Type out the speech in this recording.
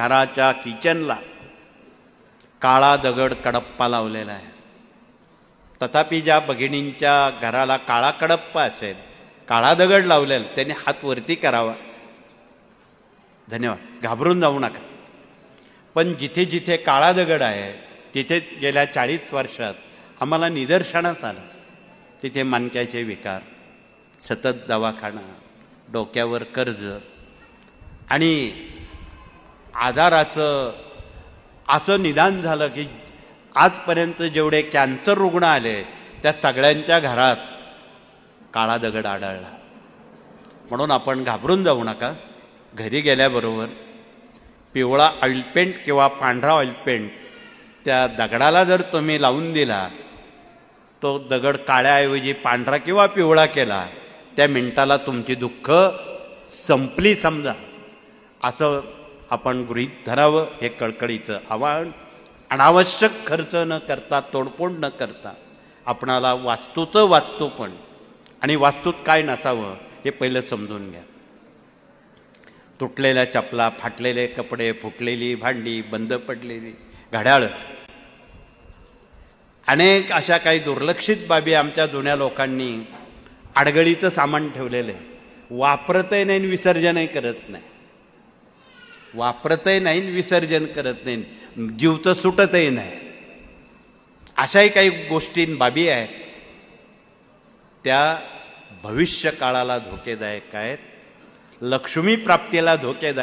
घराच्या किचनला काळा दगड कडप्पा लावलेला आहे. तथापि ज्या भगिनींच्या घराला काळा कडप्पा असेल काळा दगड लावलेला त्यांनी हात वरती करावा. धन्यवाद. घाबरून जाऊ नका. पण जिथे जिथे काळा दगड आहे तिथे गेल्या चाळीस वर्षात आम्हाला निदर्शनास आलं. तिथे मानक्याचे विकार सतत दवाखाना डोक्यावर कर्ज आणि आजाराचं असं निदान झालं की आजपर्यंत जेवढे कॅन्सर रुग्ण आले त्या सगळ्यांच्या घरात काळा दगड आढळला. म्हणून आपण घाबरून जाऊ नका. घरी गेल्याबरोबर पिवळा ऑइलपेंट किंवा पांढरा ऑइलपेंट त्या दगडाला जर तुम्ही लावून दिला तो दगड काळ्याऐवजी पांढरा किंवा पिवळा केला त्या मिनिटाला तुमची दुःख संपली समजा. असं आपण गृहीत धरावं हे कळकळीचं आव्हान. अनावश्यक खर्च न करता तोडफोड न करता आपणाला वास्तूचं वाचतो पण. आणि वास्तूत काय नसावं हे पहिलं समजून घ्या. तुटलेल्या चपला फाटलेले कपडे फुटलेली भांडी बंद पडलेली घड्याळ. अनेक अशा काही दुर्लक्षित बाबी आमच्या जुन्या लोकांनी आडगळीचं सामान ठेवलेलं आहे. वापरतही नाही आणि विसर्जनही करत नाही. वापरतही नाही विसर्जन करत नाही जीवचं सुटतही नाही. अशाही काही गोष्टी बाबी आहेत. त्या भविष्य काळाला धोकेदायक आहेत. लक्ष्मी प्राप्तीला धोकेदायक